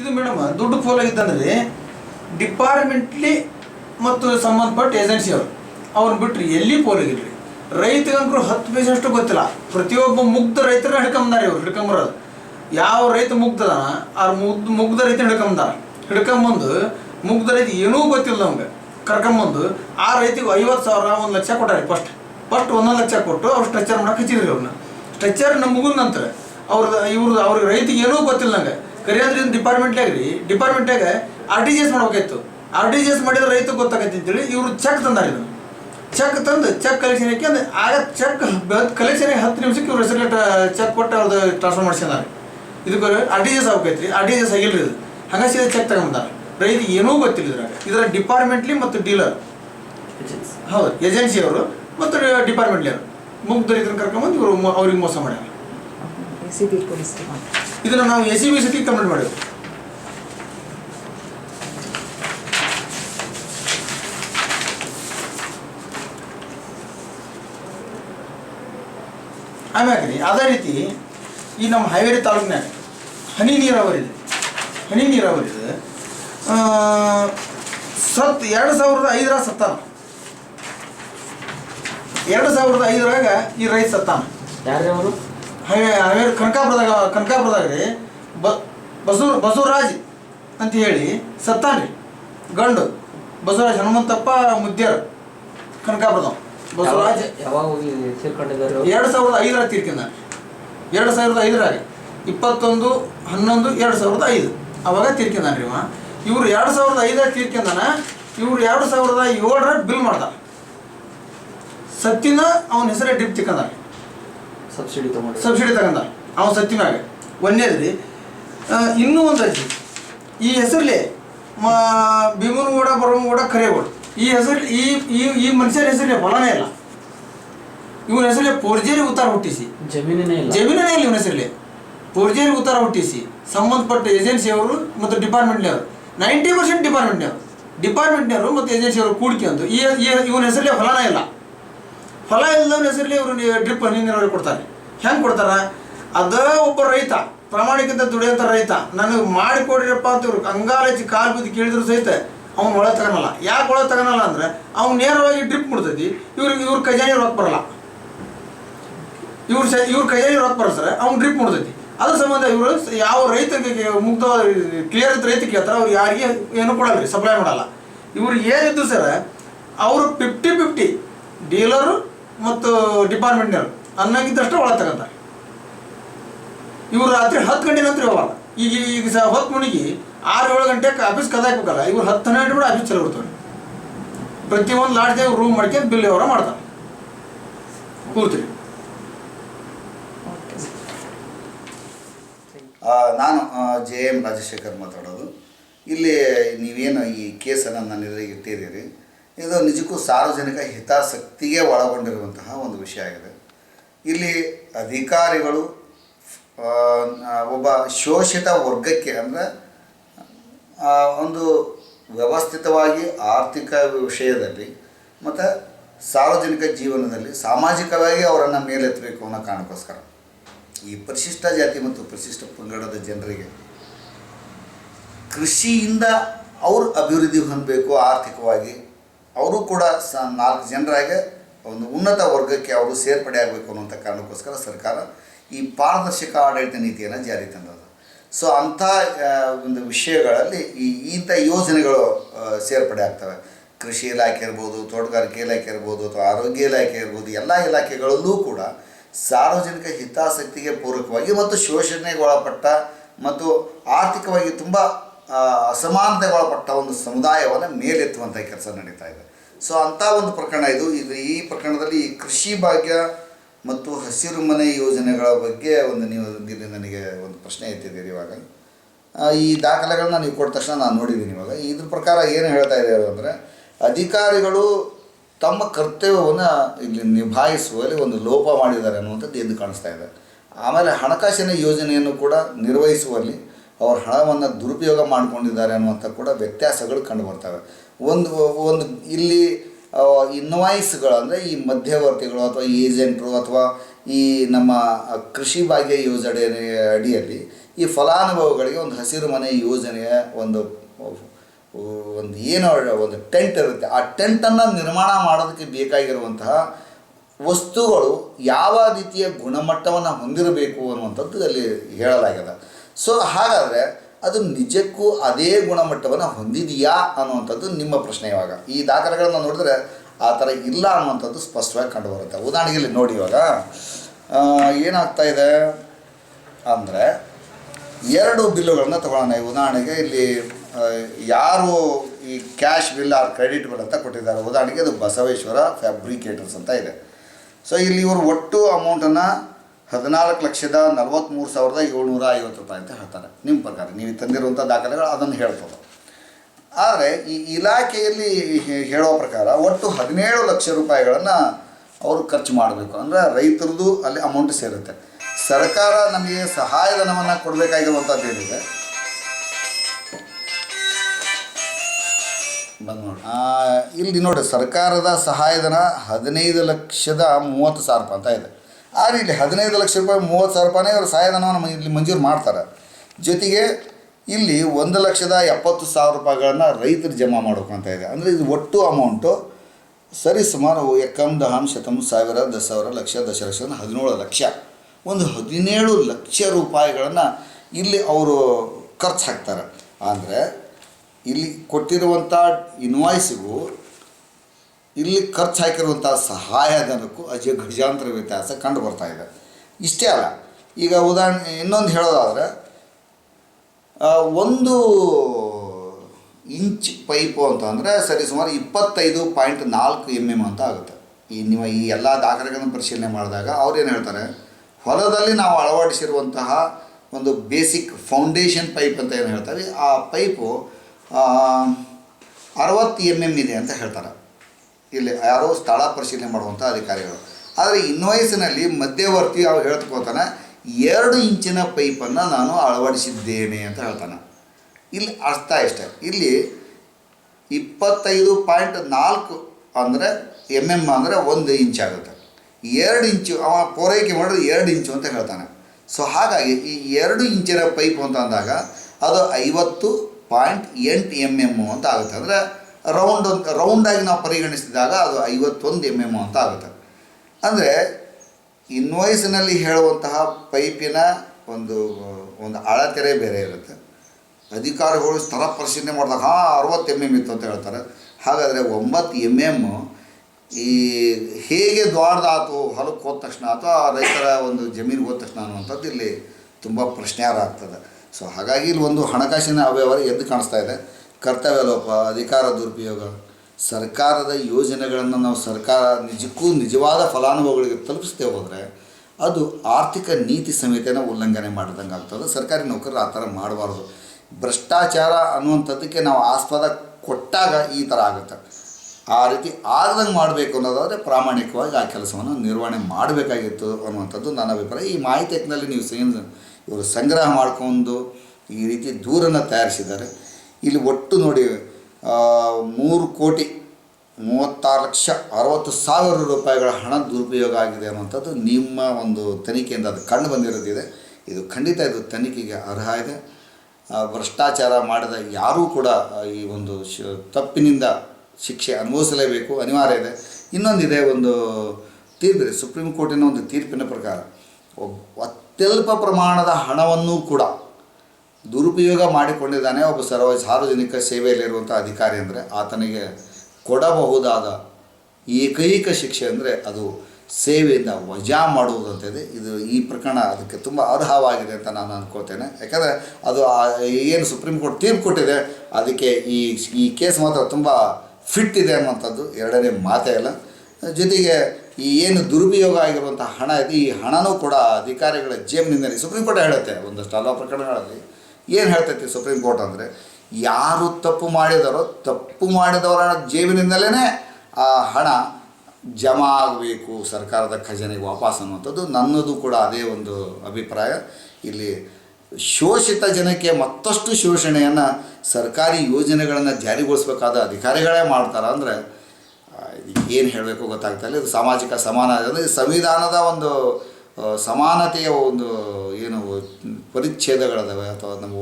ಇದು ಮೇಡಮ್, ದುಡ್ಡು ಫೋಲ್ ಆಗಿತ್ತಂದ್ರೆ ಡಿಪಾರ್ಟ್ಮೆಂಟ್ಲಿ ಮತ್ತು ಸಂಬಂಧಪಟ್ಟ ಏಜೆನ್ಸಿ ಅವರು ಬಿಟ್ರಿ ಎಲ್ಲಿ ಫೋಲ್ ಆಗಿಲ್ರಿ? ರೈತಗಂಕರು ಹತ್ತು ಪೈಸಷ್ಟು ಗೊತ್ತಿಲ್ಲ. ಪ್ರತಿಯೊಬ್ಬ ಮುಗ್ಧ ರೈತರನ್ನ ಹಿಡ್ಕೊಂಬಾರ ಇವ್ರು, ಹಿಡ್ಕೊಂಬರೋದು. ಯಾವ ರೈತ ಮುಗ್ಧದ ಆ ಮುಗ್ಧ ಮುಗ್ಧ ರೈತ ಹಿಡ್ಕೊಂಬಾರ ಹಿಡ್ಕೊಂಬಂದು ಮುಗ್ಧ ರೈತ ಏನೂ ಗೊತ್ತಿಲ್ಲ ನಮ್ಗೆ. ಕರ್ಕೊಂಬಂದು ಆ ರೈತಿಗೆ ಐವತ್ತು ಸಾವಿರ, ಒಂದು ಲಕ್ಷ ಕೊಟ್ಟಾರೆ ಫಸ್ಟ್ ಫಸ್ಟ್ ಒಂದೊಂದು ಲಕ್ಷ ಕೊಟ್ಟು ಅವ್ರು ಸ್ಟ್ರೆಚರ್ ಮಾಡಕ್ಕೆ ಹಚ್ಚಿದ್ರಿ ಅವ್ರನ್ನ ಸ್ಟ್ರೆಚರ್ ನಮ್ಮ ಮುಗಿದ ನಂತರ ಅವ್ರದ್ದು ಇವ್ರದ್ದು ಅವ್ರಿಗೆ ರೈತಿಗೆ ಏನೂ ಗೊತ್ತಿಲ್ಲ ನಂಗೆ. ಕರಿಯಾದ್ರಿಂದ ಡಿಪಾರ್ಟ್ಮೆಂಟ್ನಾಗ ರೀ ಡಿಪಾರ್ಟ್ಮೆಂಟ್ನಾಗ ಆರ್ ಟಿ ಜಿ ಎಸ್ ಮಾಡ್ಬೇಕಾಯ್ತು. ಆರ್ ಟಿ ಜಿ ಎಸ್ ಮಾಡಿದ್ರೆ ರೈತ ಗೊತ್ತಾಗತ್ತೆ ಅಂತೇಳಿ ಇವರು ಚೆಕ್ ತಂದಾರ ಇದನ್ನು. ಚೆಕ್ ತಂದು ಚೆಕ್ ಕಲೆಕ್ಷನ್ ಹಾಕಿ ಅಂದ್ರೆ ಆಗ ಚೆಕ್ ಕಲೆಕ್ಷನ್ ಹತ್ತು ನಿಮಿಷಕ್ಕೆ ಇವ್ರ ಹೆಸರು ಚೆಕ್ ಕೊಟ್ಟು ಅವ್ರದ್ದು ಟ್ರಾನ್ಸ್ಫರ್ ಮಾಡ್ಸ್ಯಾರ ಇದಕ್ಕೆ ಆರ್ ಟಿ ಜಿ ಎಸ್ ರೀ ಆರ್ ಟಿ ಜಿ ಎಸ್ ಆಗಿಲ್ರಿ ಇದು. ಹಂಗ ಸೀದಾ ಚೆಕ್ ತಗೊಂಬಂದಾರ. ರೈತ ಏನೂ ಗೊತ್ತಿಲ್ಲ ಇದ್ರಾಗ. ಇದರ ಡಿಪಾರ್ಟ್ಮೆಂಟ್ಲಿ ಮತ್ತು ಡೀಲರ್ ಹೌದು ಏಜೆನ್ಸಿ ಅವರು ಮತ್ತು ಡಿಪಾರ್ಟ್ಮೆಂಟ್ಲಿ ಅವರು. ಮುಗ್ಧ ರೈತರನ್ನ ಕರ್ಕೊಂಬಂದು ಇವರು ಅವ್ರಿಗೆ ಮೋಸ ಮಾಡ್ಯಾರ. ಸಿ ಬಿ ಪೊಲೀಸ್ಗೆ ಮಾತ್ರ ಇದನ್ನು ನಾವು ಎಸ್ ಸಿ ಬಿ ಸತಿ ಕಂಪ್ಲೇಂಟ್ ಮಾಡಿದ್ವಿ. ಆಮ್ಯಾಗ ರೀ ಅದೇ ರೀತಿ ಈ ನಮ್ಮ ಹಾವೇರಿ ತಾಲೂಕಿನಾಗ ಹನಿ ನೀರಾವರಿ ಇದೆ ಹನಿ ನೀರಾವರಿ ಸತ್ ಎರಡು ಸಾವಿರದ ಐದರ ಸತ್ತಾನ. ಎರಡು ಸಾವಿರದ ಐದರಾಗ ಈ ರೈತ ಸತ್ತಾನ. ಯಾರ್ರಿ ಅವರು ಹಾಗೆ ಹಾವೇರಿ ಕನಕಾಪುರದಾಗ ಕನಕಾಪುರದಾಗ ರೀ. ಬ ಬಸವ ಬಸವರಾಜ್ ಅಂತ ಹೇಳಿ ಸತ್ತಾನ ರೀ. ಗಂಡು. ಬಸವರಾಜ್ ಹನುಮಂತಪ್ಪ ಮುದ್ಯಾರ್ ಕನಕಾಪುರದವ ಬಸವರಾಜ್ ಯಾವಾಗ? ಎರಡು ಸಾವಿರದ ಐದರ ತೀರ್ಕೊಂಡ ಎರಡು ಸಾವಿರದ ಐದರಾಗ ಇಪ್ಪತ್ತೊಂದು ಹನ್ನೊಂದು ಎರಡು ಸಾವಿರದ ಐದು. ಅವಾಗ ತೀರ್ಕಿದಾನೆ ರೀ ಅವ ಇವ್ರು ಎರಡು ಸಾವಿರದ ಐದರ ತೀರ್ಕೊಂಡಾನ ಇವ್ರು ಎರಡು ಸಾವಿರದ ಏಳರ ಬಿಲ್ ಮಾಡ್ದ ಸತ್ತಿನ ಅವನ ಹೆಸರೇ ಡಿಪ್ ತಿಕ್ಕಂದಾರ. ಸಬ್ಸಿಡಿ ತಗೊಂಡು. ಸಬ್ಸಿಡಿ ತಗೊಂಡ. ಅವ ಸತ್ತಿ ಮ್ಯಾಗ. ಒಂದೇದ್ರಿ ಇನ್ನೂ ಒಂದು ಅರ್ಜಿ ಈ ಹೆಸರಲ್ಲಿ ಭೀಮನಗೌಡ ಬರಮಗೌಡ ಕರೇಗೌಡ ಈ ಹೆಸರು ಈ ಈ ಈ ಮನುಷ್ಯರ ಹೆಸರಲ್ಲಿ ಹೊಲನೇ ಇಲ್ಲ. ಇವನ ಹೆಸರಲ್ಲಿ ಪೋರ್ಜೇರಿ ಉತ್ತಾರ ಹುಟ್ಟಿಸಿ. ಜಮೀನಿನೇ ಇಲ್ಲ. ಜಮೀನೇ ಇಲ್ಲ ಇವನ ಹೆಸರಲ್ಲಿ ಪೋರ್ಜೇರಿ ಉತ್ತಾರ ಹುಟ್ಟಿಸಿ. ಸಂಬಂಧಪಟ್ಟ ಏಜೆನ್ಸಿಯವರು ಮತ್ತು ಡಿಪಾರ್ಟ್ಮೆಂಟ್ನವರು ನೈಂಟಿ ಪರ್ಸೆಂಟ್ ಡಿಪಾರ್ಟ್ಮೆಂಟ್ನವರು ಡಿಪಾರ್ಟ್ಮೆಂಟ್ನವರು ಮತ್ತು ಏಜೆನ್ಸಿಯವರು ಕೂಡಿಕೆ ಅಂತ ಈ ಇವನ ಹೆಸರಲ್ಲಿ ಹೊಲನೇ ಇಲ್ಲ. ಹೊಲ ಇಲ್ಲದವನ ಹೆಸರಲ್ಲಿ ಇವರು ಡ್ರಿಪ್ ಹನಿ ನೀರಾವರಿ ಕೊಡ್ತಾರೆ. ಹೆಂಗೆ ಕೊಡ್ತಾರೆ? ಅದ ಒಬ್ಬ ರೈತ, ಪ್ರಾಮಾಣಿಕತೆ ದುಡಿಯೋಂಥ ರೈತ, ನನಗೆ ಮಾಡಿಕೊಡ್ರಿಪ್ಪ ಅಂತ ಇವ್ರು ಅಂಗಾಲಚ್ಚಿ ಕಾಲು ಬುದ್ಧಿ ಕೇಳಿದ್ರು ಸಹಿತ ಅವ್ನು ಒಳ ತಗೊಳಲ್ಲ ಯಾಕೆ ಒಳ ತಗೊಳಲ್ಲ ಅಂದ್ರೆ ಅವ್ನು ನೇರವಾಗಿ ಡ್ರಿಪ್ ಮುಡ್ತೈತಿ ಇವ್ರಿಗೆ ಇವ್ರ ಖಜಾನೆ ರೊಕ್ಕ ಬರಲ್ಲ. ಇವ್ರ ಇವ್ರ ಕೈಯಲ್ಲಿ ರೊಕ್ಕ ಬರ್ಸ್ರೆ ಸರ್, ಅವ್ನು ಡ್ರಿಪ್ ಮುಡ್ತೈತಿ. ಅದ್ರ ಸಂಬಂಧ ಇವರು ಯಾವ ರೈತರಿಗೆ ಮುಕ್ತ ಕ್ಲಿಯರ್ ಇದ್ದ ರೈತ ಕೇಳ್ತಾರೆ, ಅವ್ರು ಯಾರಿಗೆ ಏನು ಕೊಡಲ್ಲ ರೀ ಸಪ್ಲೈ ಮಾಡಲ್ಲ. ಇವ್ರು ಏನಿದ್ದು ಸರ್, ಅವರು ಫಿಫ್ಟಿ ಫಿಫ್ಟಿ ಡೀಲರು ಮತ್ತು ಡಿಪಾರ್ಟ್ಮೆಂಟ್ನವರು. ಅನ್ನಾಗಿದ್ದಷ್ಟು ಒಳಗೆ ತಗೊಂತಾರೆ. ಇವ್ರು ರಾತ್ರಿ ಹತ್ತು ಗಂಟೆ ನಂತರ ಹೋಗಲ್ಲ ಈಗ ಈಗ ಸಹ ಹೊತ್ತು ಮುಣಿಗಿ ಆರು ಏಳು ಗಂಟೆಗೆ ಆಫೀಸ್ ಕದಾಕ್ಬೇಕಲ್ಲ ಇವ್ರು ಹತ್ತು ಹನ್ನೆರಡು ಕೂಡ ಆಫೀಸ್ ಚಲೋ ಪ್ರತಿ ಪ್ರತಿಯೊಂದು ಲಾಡ್ಜ್ ರೂಮ್ ಮಾಡ್ಕೊಂಡು ಬಿಲ್ ವ್ಯವಹಾರ ಮಾಡ್ತಾರೆ. ಕೂತ್ರಿ ನಾನು ಜೆ ಎಂ ರಾಜಶೇಖರ್ ಮಾತಾಡೋದು. ಇಲ್ಲಿ ನೀವೇನು ಈ ಕೇಸನ್ನು ನನ್ನ ಎದುರಿಗೆ ಇಟ್ಟಿದ್ದೀರಿ ಇದು ನಿಜಕ್ಕೂ ಸಾರ್ವಜನಿಕ ಹಿತಾಸಕ್ತಿಗೆ ಒಳಗೊಂಡಿರುವಂತಹ ಒಂದು ವಿಷಯ ಆಗಿದೆ. ಇಲ್ಲಿ ಅಧಿಕಾರಿಗಳು ಒಬ್ಬ ಶೋಷಿತ ವರ್ಗಕ್ಕೆ ಅಂದರೆ ಒಂದು ವ್ಯವಸ್ಥಿತವಾಗಿ ಆರ್ಥಿಕ ವಿಷಯದಲ್ಲಿ ಮತ್ತು ಸಾರ್ವಜನಿಕ ಜೀವನದಲ್ಲಿ ಸಾಮಾಜಿಕವಾಗಿ ಅವರನ್ನು ಮೇಲೆತ್ತಬೇಕು ಅನ್ನೋ ಕಾರಣಕ್ಕೋಸ್ಕರ. ಈ ಪರಿಶಿಷ್ಟ ಜಾತಿ ಮತ್ತು ಪರಿಶಿಷ್ಟ ಪಂಗಡದ ಜನರಿಗೆ ಕೃಷಿಯಿಂದ ಅವರು ಅಭಿವೃದ್ಧಿ ಹೊಂದಬೇಕು ಆರ್ಥಿಕವಾಗಿ. ಅವರು ಕೂಡ ಸ ನಾಲ್ಕು ಜನರಾಗೆ ಒಂದು ಉನ್ನತ ವರ್ಗಕ್ಕೆ ಅವರು ಸೇರ್ಪಡೆ ಆಗಬೇಕು ಅನ್ನುವಂಥ ಕಾರಣಕ್ಕೋಸ್ಕರ ಸರ್ಕಾರ ಈ ಪಾರದರ್ಶಕ ಆಡಳಿತ ನೀತಿಯನ್ನು ಜಾರಿ ತಂದದ್ದು. ಸೊ ಅಂಥ ಒಂದು ವಿಷಯಗಳಲ್ಲಿ ಈ ಇಂಥ ಯೋಜನೆಗಳು ಸೇರ್ಪಡೆ ಆಗ್ತವೆ. ಕೃಷಿ ಇಲಾಖೆ ಇರ್ಬೋದು, ತೋಟಗಾರಿಕೆ ಇಲಾಖೆ ಇರ್ಬೋದು, ಅಥವಾ ಆರೋಗ್ಯ ಇಲಾಖೆ ಇರ್ಬೋದು, ಎಲ್ಲ ಇಲಾಖೆಗಳಲ್ಲೂ ಕೂಡ ಸಾರ್ವಜನಿಕ ಹಿತಾಸಕ್ತಿಗೆ ಪೂರಕವಾಗಿ ಮತ್ತು ಶೋಷಣೆಗೆ ಒಳಪಟ್ಟ ಮತ್ತು ಆರ್ಥಿಕವಾಗಿ ತುಂಬ ಅಸಮಾನತೆಗೆ ಒಳಪಟ್ಟ ಒಂದು ಸಮುದಾಯವನ್ನು ಮೇಲೆತ್ತುವಂಥ ಕೆಲಸ ನಡೀತಾ ಇದೆ. ಸೊ ಅಂಥ ಒಂದು ಪ್ರಕರಣ ಇದು. ಇದು ಈ ಪ್ರಕರಣದಲ್ಲಿ ಈ ಕೃಷಿ ಭಾಗ್ಯ ಮತ್ತು ಹಸಿರು ಮನೆ ಯೋಜನೆಗಳ ಬಗ್ಗೆ ಒಂದು ನೀವು ಇಲ್ಲಿ ನನಗೆ ಒಂದು ಪ್ರಶ್ನೆ ಎತ್ತಿದ್ದೀರಿ ಇವಾಗ. ಈ ದಾಖಲೆಗಳನ್ನ ನೀವು ಕೊಟ್ಟ ತಕ್ಷಣ ನಾನು ನೋಡಿದ್ದೀನಿ ಇವಾಗ. ಇದ್ರ ಪ್ರಕಾರ ಏನು ಹೇಳ್ತಾ ಇದ್ದಾರೆ ಅಂದರೆ, ಅಧಿಕಾರಿಗಳು ತಮ್ಮ ಕರ್ತವ್ಯವನ್ನು ಇಲ್ಲಿ ನಿಭಾಯಿಸುವಲ್ಲಿ ಒಂದು ಲೋಪ ಮಾಡಿದ್ದಾರೆ ಅನ್ನುವಂಥದ್ದು ಎದ್ದು ಕಾಣಿಸ್ತಾ ಇದೆ. ಆಮೇಲೆ ಹಣಕಾಸಿನ ಯೋಜನೆಯನ್ನು ಕೂಡ ನಿರ್ವಹಿಸುವಲ್ಲಿ ಅವ್ರ ಹಣವನ್ನು ದುರುಪಯೋಗ ಮಾಡಿಕೊಂಡಿದ್ದಾರೆ ಅನ್ನುವಂಥ ಕೂಡ ವ್ಯತ್ಯಾಸಗಳು ಕಂಡು ಬರ್ತವೆ ಒಂದು ಒಂದು ಇಲ್ಲಿ ಇನ್ವಾಯ್ಸ್ಗಳು ಅಂದರೆ ಈ ಮಧ್ಯವರ್ತಿಗಳು ಅಥವಾ ಏಜೆಂಟ್ರು ಅಥವಾ ಈ ನಮ್ಮ ಕೃಷಿ ಭಾಗ್ಯ ಯೋಜನೆ ಅಡಿಯಲ್ಲಿ ಈ ಫಲಾನುಭವಿಗಳಿಗೆ ಒಂದು ಹಸಿರು ಮನೆ ಯೋಜನೆಯ ಒಂದು ಒಂದು ಏನೋ ಒಂದು ಟೆಂಟ್ ಇರುತ್ತೆ. ಆ ಟೆಂಟನ್ನು ನಿರ್ಮಾಣ ಮಾಡೋದಕ್ಕೆ ಬೇಕಾಗಿರುವಂತಹ ವಸ್ತುಗಳು ಯಾವ ರೀತಿಯ ಗುಣಮಟ್ಟವನ್ನು ಹೊಂದಿರಬೇಕು ಅನ್ನುವಂಥದ್ದು ಅಲ್ಲಿ ಹೇಳಲಾಗಿದೆ. ಸೊ ಹಾಗಾದರೆ ಅದು ನಿಜಕ್ಕೂ ಅದೇ ಗುಣಮಟ್ಟವನ್ನು ಹೊಂದಿದೆಯಾ ಅನ್ನುವಂಥದ್ದು ನಿಮ್ಮ ಪ್ರಶ್ನೆ ಇವಾಗ. ಈ ದಾಖಲೆಗಳನ್ನು ನೋಡಿದ್ರೆ ಆ ಥರ ಇಲ್ಲ ಅನ್ನುವಂಥದ್ದು ಸ್ಪಷ್ಟವಾಗಿ ಕಂಡುಬರುತ್ತೆ. ಉದಾಹರಣೆಗೆ ಇಲ್ಲಿ ನೋಡಿ ಇವಾಗ. ಏನಾಗ್ತಾ ಇದೆ ಅಂದರೆ ಎರಡು ಬಿಲ್ಲುಗಳನ್ನು ತಗೊಳ್ಳೋಣ. ಉದಾಹರಣೆಗೆ ಇಲ್ಲಿ ಯಾರು ಈ cash bill or credit bill ಅಂತ ಕೊಟ್ಟಿದ್ದಾರೆ. ಉದಾಹರಣೆಗೆ ಅದು ಬಸವೇಶ್ವರ ಫ್ಯಾಬ್ರಿಕೇಟರ್ಸ್ ಅಂತ ಇದೆ. ಸೊ ಇಲ್ಲಿ ಇವರು ಒಟ್ಟು ಅಮೌಂಟನ್ನು ಹದಿನಾಲ್ಕು ಲಕ್ಷದ ನಲವತ್ತ್ಮೂರು ಸಾವಿರದ ಏಳ್ನೂರ ಐವತ್ತು ರೂಪಾಯಿ ಅಂತ ಹೇಳ್ತಾರೆ. ನಿಮ್ಮ ಪ್ರಕಾರ ನೀವು ತಂದಿರುವಂಥ ದಾಖಲೆಗಳು ಅದನ್ನು ಹೇಳ್ಬೋದು. ಆದರೆ ಈ ಇಲಾಖೆಯಲ್ಲಿ ಹೇಳೋ ಪ್ರಕಾರ ಒಟ್ಟು ಹದಿನೇಳು ಲಕ್ಷ ರೂಪಾಯಿಗಳನ್ನು ಅವರು ಖರ್ಚು ಮಾಡಬೇಕು. ಅಂದರೆ ರೈತರದ್ದು ಅಲ್ಲಿ ಅಮೌಂಟ್ ಸೇರುತ್ತೆ. ಸರ್ಕಾರ ನಮಗೆ ಸಹಾಯಧನವನ್ನು ಕೊಡಬೇಕಾಗಿರುವಂಥದ್ದು ಏನಿದೆ? ಬಂದು ನೋಡಿ. ಇಲ್ಲಿ ನೋಡಿ ಸರ್ಕಾರದ ಸಹಾಯಧನ ಹದಿನೈದು ಲಕ್ಷದ ಮೂವತ್ತು ಸಾವಿರ ರೂಪಾಯಿ ಅಂತ ಇದೆ. ಆದರೆ ಇಲ್ಲಿ ಹದಿನೈದು ಲಕ್ಷ ರೂಪಾಯಿ, ಮೂವತ್ತು ಸಾವಿರ ರೂಪಾಯಿನೇ ಅವರು ಸಹಾಯಧನವನ್ನು ಇಲ್ಲಿ ಮಂಜೂರು ಮಾಡ್ತಾರೆ. ಜೊತೆಗೆ ಇಲ್ಲಿ ಒಂದು ಲಕ್ಷದ ಎಪ್ಪತ್ತು ಸಾವಿರ ರೂಪಾಯಿಗಳನ್ನ ರೈತರು ಜಮಾ ಮಾಡ್ಬೇಕಂತ ಇದೆ. ಅಂದರೆ ಇದು ಒಟ್ಟು ಅಮೌಂಟು ಸರಿ ಸುಮಾರು ಎಕ್ಕಂ ದಹಂ ಶತಮ್ ಸಾವಿರ ದಶ ಸಾವಿರ ಲಕ್ಷ, ದಶಲಕ್ಷ ಹದಿನೇಳು ಲಕ್ಷ. ಒಂದು ಹದಿನೇಳು ಲಕ್ಷ ರೂಪಾಯಿಗಳನ್ನು ಇಲ್ಲಿ ಅವರು ಖರ್ಚು ಹಾಕ್ತಾರೆ. ಅಂದರೆ ಇಲ್ಲಿ ಕೊಟ್ಟಿರುವಂಥ ಇನ್ವಾಯ್ಸಿಗೂ ಇಲ್ಲಿ ಖರ್ಚು ಹಾಕಿರುವಂಥ ಸಹಾಯಧನಕ್ಕೂ ಅಜ ಗಜಾಂತರ ವ್ಯತ್ಯಾಸ ಕಂಡು ಬರ್ತಾ ಇದೆ. ಇಷ್ಟೇ ಅಲ್ಲ, ಈಗ ಉದಾಹರಣೆ, ಇನ್ನೊಂದು ಹೇಳೋದಾದರೆ ಒಂದು ಇಂಚ್ ಪೈಪು ಅಂತಂದರೆ ಸರಿ ಸುಮಾರು ಇಪ್ಪತ್ತೈದು ಪಾಯಿಂಟ್ ನಾಲ್ಕು ಎಂ ಎಂ ಅಂತ ಆಗುತ್ತೆ. ಈ ನೀವು ಈ ಎಲ್ಲ ದಾಖಲೆಗಳನ್ನು ಪರಿಶೀಲನೆ ಮಾಡಿದಾಗ ಅವ್ರು ಏನು ಹೇಳ್ತಾರೆ, ಹೊಲದಲ್ಲಿ ನಾವು ಅಳವಡಿಸಿರುವಂತಹ ಒಂದು ಬೇಸಿಕ್ ಫೌಂಡೇಶನ್ ಪೈಪ್ ಅಂತ ಏನು ಹೇಳ್ತಾರೆ, ಆ ಪೈಪು ಅರವತ್ತು ಎಂ ಎಂ ಇದೆ ಅಂತ ಹೇಳ್ತಾರೆ. ಇಲ್ಲಿ ಯಾರೋ ಸ್ಥಳ ಪರಿಶೀಲನೆ ಮಾಡುವಂಥ ಅಧಿಕಾರಿಗಳು. ಆದರೆ ಇನ್ವಾಯ್ಸಿನಲ್ಲಿ ಮಧ್ಯವರ್ತಿ ಅವ್ರು ಹೇಳ್ತಕೋತಾನೆ ಎರಡು ಇಂಚಿನ ಪೈಪನ್ನು ನಾನು ಅಳವಡಿಸಿದ್ದೇನೆ ಅಂತ ಹೇಳ್ತಾನೆ. ಇಲ್ಲಿ ಅರ್ಥ ಇಷ್ಟೆ. ಇಲ್ಲಿ ಇಪ್ಪತ್ತೈದು ಪಾಯಿಂಟ್ ನಾಲ್ಕು ಅಂದರೆ ಎಂ ಎಂ ಅಂದರೆ ಒಂದು ಇಂಚ್ ಆಗುತ್ತೆ. ಎರಡು ಇಂಚು, ಅವ ಪೂರೈಕೆ ಮಾಡಿದ್ರೆ ಎರಡು ಇಂಚು ಅಂತ ಹೇಳ್ತಾನೆ. ಸೊ ಹಾಗಾಗಿ ಈ ಎರಡು ಇಂಚಿನ ಪೈಪ್ ಅಂತ ಅಂದಾಗ ಅದು ಐವತ್ತು ಪಾಯಿಂಟ್ ಎಂಟು ಎಂ ಎಂ ಅಂತ ಆಗುತ್ತೆ. ಅಂದರೆ ರೌಂಡ್ ರೌಂಡಾಗಿ ನಾವು ಪರಿಗಣಿಸಿದಾಗ ಅದು ಐವತ್ತೊಂದು ಎಂ ಎಂ ಅಂತ ಆಗುತ್ತೆ. ಅಂದರೆ ಇನ್ವಾಯ್ಸ್ನಲ್ಲಿ ಹೇಳುವಂತಹ ಪೈಪಿನ ಒಂದು ಒಂದು ಅಳತೆರೆ ಬೇರೆ ಇರುತ್ತೆ. ಅಧಿಕಾರಿಗಳು ಸ್ಥಳ ಪರಿಶೀಲನೆ ಮಾಡಿದಾಗ, ಹಾಂ, ಅರವತ್ತು ಎಂ ಎಂ ಇತ್ತು ಅಂತ ಹೇಳ್ತಾರೆ. ಹಾಗಾದರೆ ಒಂಬತ್ತು ಎಂ ಎಂ ಈ ಹೇಗೆ ದ್ವಾರದಾತು ಹೊಲಕ್ಕೆ ಹೋದ ತಕ್ಷಣ ಅಥವಾ ರೈತರ ಒಂದು ಜಮೀನಿಗೆ ಹೋದ ತಕ್ಷಣ ಅನ್ನುವಂಥದ್ದು ಇಲ್ಲಿ ತುಂಬ ಪ್ರಶ್ನಾರ್ಹ ಆಗ್ತದೆ ಸೊ ಹಾಗಾಗಿ ಇಲ್ಲಿ ಒಂದು ಹಣಕಾಸಿನ ಅವ್ಯವಹಾರ ಎದ್ದು ಕಾಣಿಸ್ತಾ ಇದೆ. ಕರ್ತವ್ಯ ಲೋಪ ಅಧಿಕಾರ ದುರುಪಯೋಗ. ಸರ್ಕಾರದ ಯೋಜನೆಗಳನ್ನು ನಾವು ಸರ್ಕಾರ ನಿಜಕ್ಕೂ ನಿಜವಾದ ಫಲಾನುಭವಿಗಳಿಗೆ ತಲುಪಿಸ್ತೇ ಹೋದರೆ ಅದು ಆರ್ಥಿಕ ನೀತಿ ಸಂಹಿತೆಯನ್ನು ಉಲ್ಲಂಘನೆ ಮಾಡಿದಂಗೆ ಆಗ್ತದೆ. ಸರ್ಕಾರಿ ನೌಕರರು ಆ ಥರ ಮಾಡಬಾರ್ದು. ಭ್ರಷ್ಟಾಚಾರ ಅನ್ನುವಂಥದ್ದಕ್ಕೆ ನಾವು ಆಸ್ಪದ ಕೊಟ್ಟಾಗ ಈ ಥರ ಆಗುತ್ತೆ. ಆ ರೀತಿ ಆಗದಂಗೆ ಮಾಡಬೇಕು ಅನ್ನೋದಾದರೆ ಪ್ರಾಮಾಣಿಕವಾಗಿ ಆ ಕೆಲಸವನ್ನು ನಿರ್ವಹಣೆ ಮಾಡಬೇಕಾಗಿತ್ತು ಅನ್ನುವಂಥದ್ದು ನನ್ನ ಅಭಿಪ್ರಾಯ. ಈ ಮಾಹಿತಿ ಮಾಹಿತಿನಲ್ಲಿ ನೀವು ಇವರು ಸಂಗ್ರಹ ಮಾಡ್ಕೊಂಡು ಈ ರೀತಿ ದೂರನ್ನು ತಯಾರಿಸಿದ್ದಾರೆ. ಇಲ್ಲಿ ಒಟ್ಟು ನೋಡಿ ಮೂರು ಕೋಟಿ ಮೂವತ್ತಾರು ಲಕ್ಷ ಅರವತ್ತು ಸಾವಿರ ರೂಪಾಯಿಗಳ ಹಣ ದುರುಪಯೋಗ ಆಗಿದೆ ಅನ್ನುವಂಥದ್ದು ನಿಮ್ಮ ಒಂದು ತನಿಖೆಯಿಂದ ಅದು ಕಂಡು ಬಂದಿರೋದಿದೆ. ಇದು ಖಂಡಿತ ಇದು ತನಿಖೆಗೆ ಅರ್ಹ ಇದೆ. ಭ್ರಷ್ಟಾಚಾರ ಮಾಡಿದ ಯಾರೂ ಕೂಡ ಈ ಒಂದು ಶ, ತಪ್ಪಿನಿಂದ ಶಿಕ್ಷೆ ಅನುಭವಿಸಲೇಬೇಕು. ಅನಿವಾರ್ಯ ಇದೆ. ಇನ್ನೊಂದಿದೆ ಒಂದು ತೀರ್ಪಿದೆ. ಸುಪ್ರೀಂ ಕೋರ್ಟಿನ ಒಂದು ತೀರ್ಪಿನ ಪ್ರಕಾರ ಅತ್ಯಲ್ಪ ಪ್ರಮಾಣದ ಹಣವನ್ನು ಕೂಡ ದುರುಪಯೋಗ ಮಾಡಿಕೊಂಡಿದ್ದಾನೆ ಒಬ್ಬ ಸರ್ವ, ಸಾರ್ವಜನಿಕ ಸೇವೆಯಲ್ಲಿರುವಂಥ ಅಧಿಕಾರಿ ಅಂದರೆ ಆತನಿಗೆ ಕೊಡಬಹುದಾದ ಏಕೈಕ ಶಿಕ್ಷೆ ಅಂದರೆ ಅದು ಸೇವೆಯಿಂದ ವಜಾ ಮಾಡುವುದಂತಿದೆ ಇದು ಈ ಪ್ರಕರಣ ಅದಕ್ಕೆ ತುಂಬ ಅರ್ಹವಾಗಿದೆ ಅಂತ ನಾನು ಅಂದ್ಕೋತೇನೆ ಯಾಕಂದರೆ ಅದು ಏನು ಸುಪ್ರೀಂ ಕೋರ್ಟ್ ತೀರ್ಪು ಕೊಟ್ಟಿದೆ, ಅದಕ್ಕೆ ಈ ಈ ಕೇಸ್ ಮಾತ್ರ ತುಂಬ ಫಿಟ್ ಇದೆ ಅನ್ನುವಂಥದ್ದು ಎರಡನೇ ಮಾತೇ ಇಲ್ಲ ಜೊತೆಗೆ ಈ ಏನು ದುರುಪಯೋಗ ಆಗಿರುವಂಥ ಹಣ ಇದೆ, ಈ ಹಣನೂ ಕೂಡ ಅಧಿಕಾರಿಗಳ ಜೇಬಿನಿಂದ ಸುಪ್ರೀಂ ಕೋರ್ಟ್ ಹೇಳುತ್ತೆ. ಒಂದಷ್ಟು ಹಲವು ಪ್ರಕರಣಗಳಲ್ಲಿ ಏನು ಹೇಳ್ತೈತಿ ಸುಪ್ರೀಂ ಕೋರ್ಟ್ ಅಂದರೆ, ಯಾರು ತಪ್ಪು ಮಾಡಿದಾರೋ ತಪ್ಪು ಮಾಡಿದವರ ಜೇಬಿನಿಂದಲೇ ಆ ಹಣ ಜಮಾ ಆಗಬೇಕು ಸರ್ಕಾರದ ಖಜಾನೆಗೆ ವಾಪಸ್ ಅನ್ನುವಂಥದ್ದು ನನ್ನದು ಕೂಡ ಅದೇ ಒಂದು ಅಭಿಪ್ರಾಯ. ಇಲ್ಲಿ ಶೋಷಿತ ಜನಕ್ಕೆ ಮತ್ತಷ್ಟು ಶೋಷಣೆಯನ್ನು ಸರ್ಕಾರಿ ಯೋಜನೆಗಳನ್ನು ಜಾರಿಗೊಳಿಸಬೇಕಾದ ಅಧಿಕಾರಿಗಳೇ ಮಾಡ್ತಾರೆ ಅಂದರೆ ಏನು ಹೇಳಬೇಕು ಗೊತ್ತಾಗ್ತಾ ಇಲ್ಲ. ಇದು ಸಾಮಾಜಿಕ ಸಮಾನ ಸಂವಿಧಾನದ ಒಂದು ಸಮಾನತೆಯ ಒಂದು ಏನು ಪರಿಚ್ಛೇದಗಳಿದಾವೆ ಅಥವಾ ನಮ್ಮ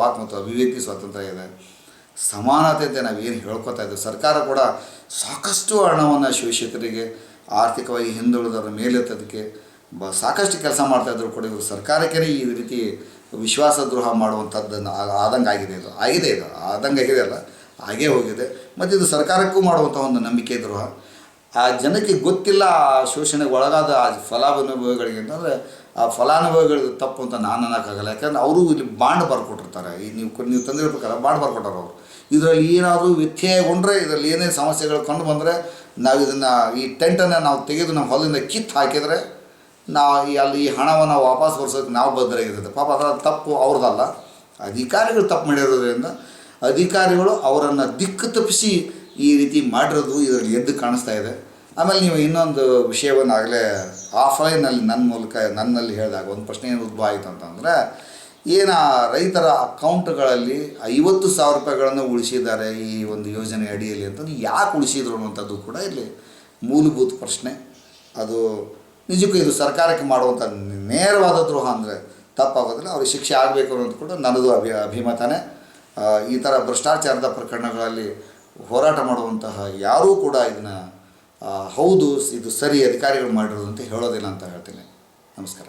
ವಾಕ್ ಮತ್ತು ಅಭಿವ್ಯಕ್ತಿ ಸ್ವಾತಂತ್ರ್ಯ ಇದೆ. ಸಮಾನತೆ ಅಂತ ನಾವೇನು ಹೇಳ್ಕೊತಾ ಇದ್ದೀವಿ ಸರ್ಕಾರ ಕೂಡ ಸಾಕಷ್ಟು ಹಣವನ್ನು ಶೋಷಿತರಿಗೆ ಆರ್ಥಿಕವಾಗಿ ಹಿಂದುಳಿದವರ ಮೇಲೆತ್ತೋದಕ್ಕೆ ಬ, ಸಾಕಷ್ಟು ಕೆಲಸ ಮಾಡ್ತಾಯಿದ್ರು ಕೂಡ ಇವರು ಸರ್ಕಾರಕ್ಕೆ ಈ ರೀತಿ ವಿಶ್ವಾಸದ್ರೋಹ ಮಾಡುವಂಥದ್ದನ್ನು ಆದಂಗೆ ಆಗಿದೆ ಇದು. ಆಗಿದೆ ಇದು. ಆದಂಗೆ ಆಗಿದೆ ಅಲ್ಲ. ಹಾಗೇ ಹೋಗಿದೆ. ಮತ್ತು ಇದು ಸರ್ಕಾರಕ್ಕೂ ಮಾಡುವಂಥ ಒಂದು ನಂಬಿಕೆ ದ್ರೋಹ. ಆ ಜನಕ್ಕೆ ಗೊತ್ತಿಲ್ಲ ಆ ಶೋಷಣೆಗೆ ಒಳಗಾದ ಆ ಫಲಾನುಭವಿಗಳಿಗೆ ಅಂತಂದರೆ ಆ ಫಲಾನುಭವಿಗಳಿಗೆ ತಪ್ಪು ಅಂತ ನಾನು ಅನ್ನೋಕ್ಕಾಗಲ್ಲ. ಯಾಕಂದ್ರೆ ಅವರು ಇಲ್ಲಿ ಬಾಂಡ್ ಬರ್ಕೊಟ್ಟಿರ್ತಾರೆ. ಈ ನೀವು ನೀವು ತಂದಿರ್ಬೇಕಲ್ಲ ಬಾಂಡ್ ಬರ್ಕೊಟ್ಟಾರ ಅವರು. ಇದರಲ್ಲಿ ಏನಾದರೂ ವ್ಯತ್ಯಯಗೊಂಡ್ರೆ ಇದರಲ್ಲಿ ಏನೇ ಸಮಸ್ಯೆಗಳು ಕಂಡು ಬಂದರೆ ನಾವು ಇದನ್ನು ಈ ಟೆಂಟನ್ನು ನಾವು ತೆಗೆದು ನಮ್ಮ ಹೊಲದಿಂದ ಕಿತ್ತು ಹಾಕಿದರೆ ನಾವು ಅಲ್ಲಿ ಈ ಹಣವನ್ನು ವಾಪಸ್ ಬರ್ಸೋಕ್ಕೆ ನಾವು ಬದ್ಧರಾಗಿರುತ್ತೆ ಪಾಪ ಅದರ ತಪ್ಪು ಅವ್ರದ್ದಲ್ಲ. ಅಧಿಕಾರಿಗಳು ತಪ್ಪು ಮಾಡಿರೋದ್ರಿಂದ ಅಧಿಕಾರಿಗಳು ಅವರನ್ನು ದಿಕ್ಕು ತಪ್ಪಿಸಿ ಈ ರೀತಿ ಮಾಡಿರೋದು ಇದರಲ್ಲಿ ಎದ್ದು ಕಾಣಿಸ್ತಾ ಇದೆ. ಆಮೇಲೆ ನೀವು ಇನ್ನೊಂದು ವಿಷಯವನ್ನು ಆಗಲೇ ಆಫ್ಲೈನಲ್ಲಿ ನನ್ನ ಮೂಲಕ, ನನ್ನಲ್ಲಿ ಹೇಳಿದಾಗ ಒಂದು ಪ್ರಶ್ನೆ ಏನು ಉದ್ಭವ ಆಯಿತು ಅಂತಂದರೆ, ಏನು ರೈತರ ಅಕೌಂಟ್ಗಳಲ್ಲಿ ಐವತ್ತು ಸಾವಿರ ರೂಪಾಯಿಗಳನ್ನು ಉಳಿಸಿದ್ದಾರೆ ಈ ಒಂದು ಯೋಜನೆ ಅಡಿಯಲ್ಲಿ ಅಂತಂದು ಯಾಕೆ ಉಳಿಸಿದ್ರು ಅನ್ನುವಂಥದ್ದು ಕೂಡ ಇಲ್ಲಿ ಮೂಲಭೂತ ಪ್ರಶ್ನೆ. ಅದು ನಿಜಕ್ಕೂ ಇದು ಸರ್ಕಾರಕ್ಕೆ ಮಾಡುವಂಥ ನೇರವಾದ ದ್ರೋಹ ಅಂದರೆ ತಪ್ಪಾಗೋದಿಲ್ಲ, ಅವ್ರಿಗೆ ಶಿಕ್ಷೆ ಆಗಬೇಕು ಅನ್ನೋದು ಕೂಡ ನನ್ನದು ಅಭಿ, ಅಭಿಮತನೇ. ಈ ಥರ ಭ್ರಷ್ಟಾಚಾರದ ಪ್ರಕರಣಗಳಲ್ಲಿ ಹೋರಾಟ ಮಾಡುವಂತಹ ಯಾರೂ ಕೂಡ ಇದನ್ನು ಹೌದು, ಇದು ಸರಿ, ಅಧಿಕಾರಿಗಳು ಮಾಡಿರೋದು ಅಂತ ಹೇಳೋದಿಲ್ಲ ಅಂತ ಹೇಳ್ತೀನಿ. ನಮಸ್ಕಾರ.